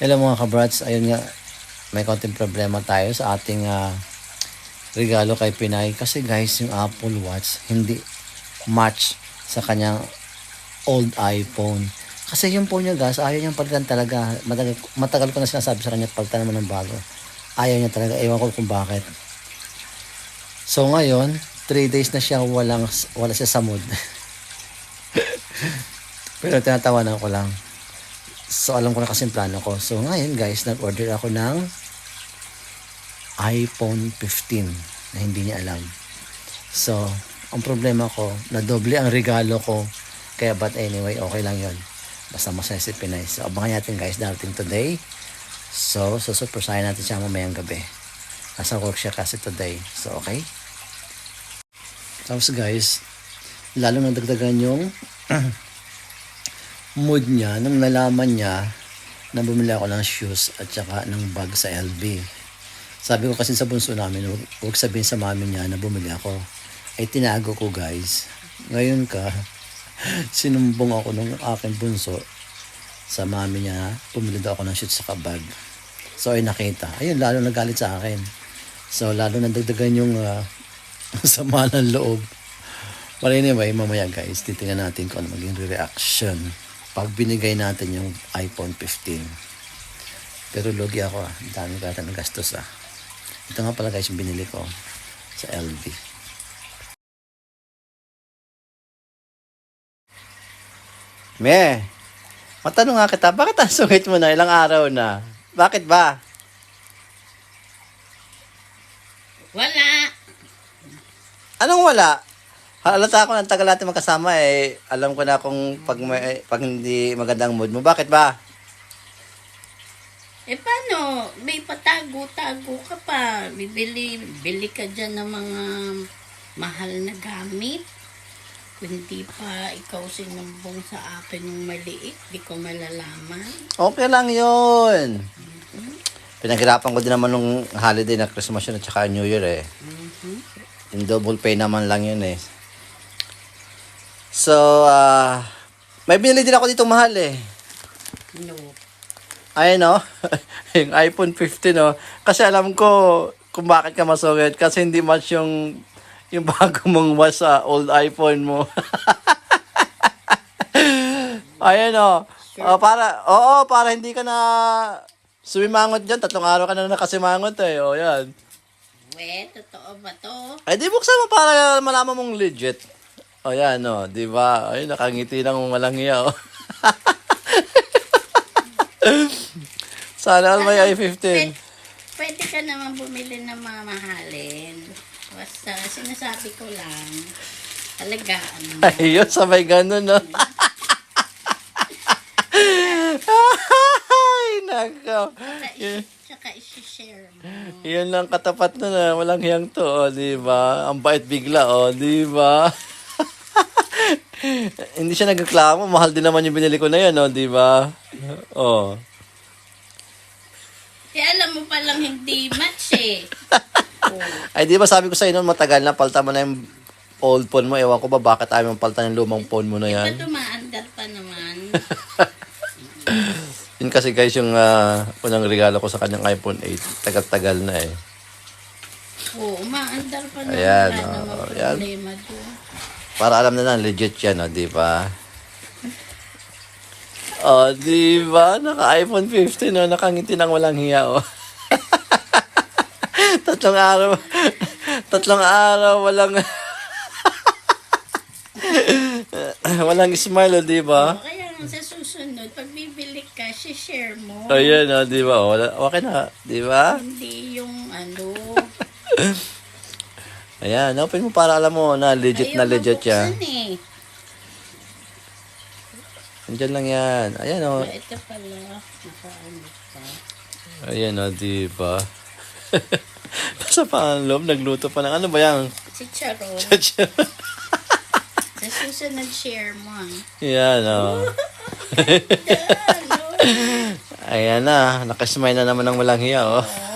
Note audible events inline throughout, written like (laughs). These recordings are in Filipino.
Hello mga kabrats, ayun nga, may konting problema tayo sa ating ah, regalo kay Pinay. Kasi guys, yung Apple Watch hindi match sa kanyang old iPhone. Kasi yung phone niya guys, ayaw niyang palitan talaga. Matagal, matagal ko na sinasabi sa kanya, palitan naman ng bago. Ayaw niya talaga, ewan ko kung bakit. So ngayon, 3 days na siya walang, wala siya sa mood. (laughs) Pero tinatawanan ko lang. So, alam ko na kasi plano ko. So, ngayon guys, nag-order ako ng iPhone 15 na hindi niya alam. So, ang problema ko, na doble ang regalo ko. Kaya, but anyway, okay lang yon Basta masaya si Pinay. So, abangan natin guys, darating today. So, susurpresahin natin siya mamayang gabi. Nasa work siya kasi today. So, okay? Tapos guys, lalo nang dagdagan yung (clears throat) mood niya nung nalaman niya na bumili ako ng shoes at saka ng bag sa LB. Sabi ko kasi sa bunso namin, huwag, huwag sabihin sa mami niya na bumili ako. Ay tinago ko guys. Ngayon ka, (laughs) sinumbong ako ng aking bunso sa mami niya, bumili daw ako ng shoes sa bag. So ay nakita. Ayun, lalo nagalit sa akin. So lalo nagdagdagan yung ah, (laughs) sama ng loob. But anyway, mamaya guys, titingnan natin kung ano maging reaction pag binigay natin yung iPhone 15. Pero logi ako ah. Dami kata ng gastos ah. Ito nga pala guys yung binili ko sa LV. Me, matanong nga kita, bakit ang sungit mo na ilang araw na? Bakit ba? Wala. Anong wala? Halata ako ng tagal natin magkasama eh. Alam ko na kung pag, may, pag hindi magandang mood mo. Bakit ba? Eh paano? May patago-tago ka pa. Bibili, bili ka dyan ng mga mahal na gamit. Kundi pa ikaw sinumbong sa akin yung maliit, di ko malalaman. Okay lang yun. Pinaghirapan ko din naman nung holiday na Christmas yun at saka New Year eh. Yung double pay naman lang yun eh. So, ah, may binili din ako dito mahal eh. No. Ayun no, (laughs) yung iPhone 15 no. Kasi alam ko kung bakit ka masungit. Kasi hindi match yung, yung (laughs) bago mong watch sa old iPhone mo. (laughs) Ayun no. Oh, para, oo, para hindi ka na sumimangot dyan. Tatlong araw ka na nakasimangot eh. O, yan. We, totoo ba to? Ay, di buksan mo para malaman mong legit. O, yan, no. Di ba? Ay, nakangiti lang walang iya, oh. (laughs) Sana all may i15. Pwede, ka naman bumili ng mga mahalin. Basta sinasabi ko lang, alagaan mo. Ayun, sabay ganun, no? (laughs) Ay, nako. Tsaka, isi- tsaka isi-share mo. Yun lang katapat na na, walang hiyang to, oh, di ba? Ang bait bigla, oh, di ba? Hindi siya nagreklamo, mahal din naman yung binili ko na yan, oh, di ba? Oh. Eh, alam mo palang hindi match eh. Oh. (laughs) Ay, di ba sabi ko sa noon matagal na, palta mo na yung old phone mo. Ewan ko ba bakit ayaw mong palta yung lumang phone mo na yan. tumaandar pa naman. (laughs) Yun kasi guys yung ah, unang regalo ko sa kanyang iPhone 8. Tagal-tagal na eh. Oo, umaandar pa naman. Ayan, oh, ayan. problema doon. Para alam na na, legit yan, oh, di ba? Oh, di ba? Naka-iPhone 15, oh, nakangiti ng walang hiya, oh. (laughs) tatlong araw, tatlong araw, walang, (laughs) walang smile, oh, di ba? O, kaya nga sa susunod, pag bibili ka, share mo. Ayan, oh, di ba? Wala- okay na, di ba? Hindi yung ano. (laughs) Ayan, open mo para alam mo na legit na ayaw legit yan. mabuksan eh. Lang yan. Ayan, oh. Ito pala, pa. Ayan, oh, (laughs) di ba? Sa panloob, nagluto pa ng ano ba yan? Si Charon, sa susunod share mo. ah. Yan, oh. ano? (laughs) Ayan (laughs) na, nakasmile na naman ng walang hiya, oh. Oh, ang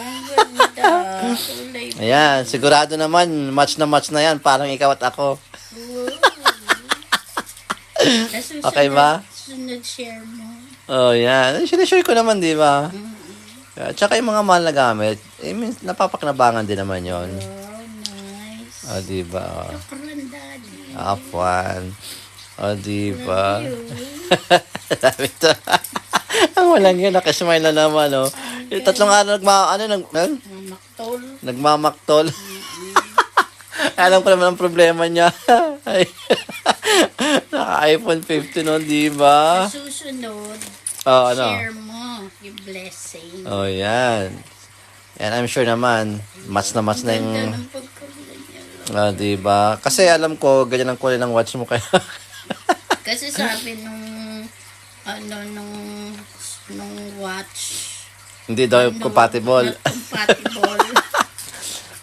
Ayan, sigurado naman, match na match na yan, parang ikaw at ako. Okay ba? Susunod share mo. Oh, yan. Sinishare ko naman, di ba? At saka yung mga mahal na gamit, eh, napapakinabangan din naman yon. Oh, nice. Oh, di ba? Afwan. Oh, di ba? Sabi (laughs) to. (laughs) Ang walang yun, nakasmile na naman, oh. Yung tatlong araw nagma, ano, nag, Maktol. Nagmamaktol. (laughs) Alam ko naman ang problema niya. (laughs) (laughs) Naka-iPhone 15 nun, di ba? Sa susunod, Oh, ano? share mo yung blessing. Oh, yan. Yan, I'm sure naman, mas na mas na yung, ah, di ba? Kasi alam ko, ganyan ang kulay ng watch mo kaya. Kasi sabi nung, ano, nung, nung watch, Hindi daw ano, compatible. not compatible.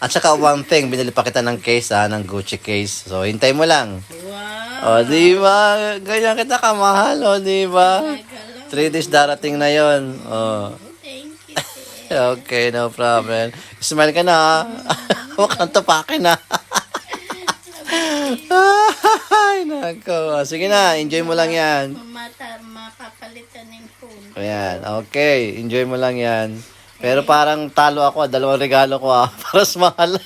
At saka one thing, binili pa kita ng case ha, ng Gucci case. So, hintay mo lang. wow. O, di ba? Ganyan kita kamahal, o, di ba? Lang. Three days darating na yon. O. Thank you. (laughs) Okay, no problem. Smile ka na, ha? Huwag kang tapakin, ha? (laughs) Ay, nako. Sige na, enjoy mo lang yan. Mamata, mapapalitan ng phone. Ayan, okay. Enjoy mo lang yan. Pero parang talo ako, dalawang regalo ko, ha? (laughs) Para sa mahal. (laughs)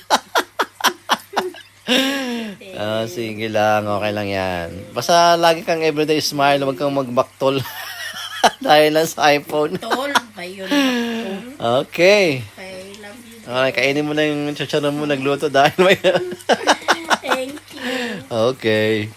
Ah, sige lang, okay lang yan. Basta lagi kang everyday smile, huwag kang magbaktol. (laughs) Dahil lang sa iPhone. Tol? Tol? Okay. I love you. Okay, kainin mo na yung chicharon mo nagluto dahil may... Thank you. okay.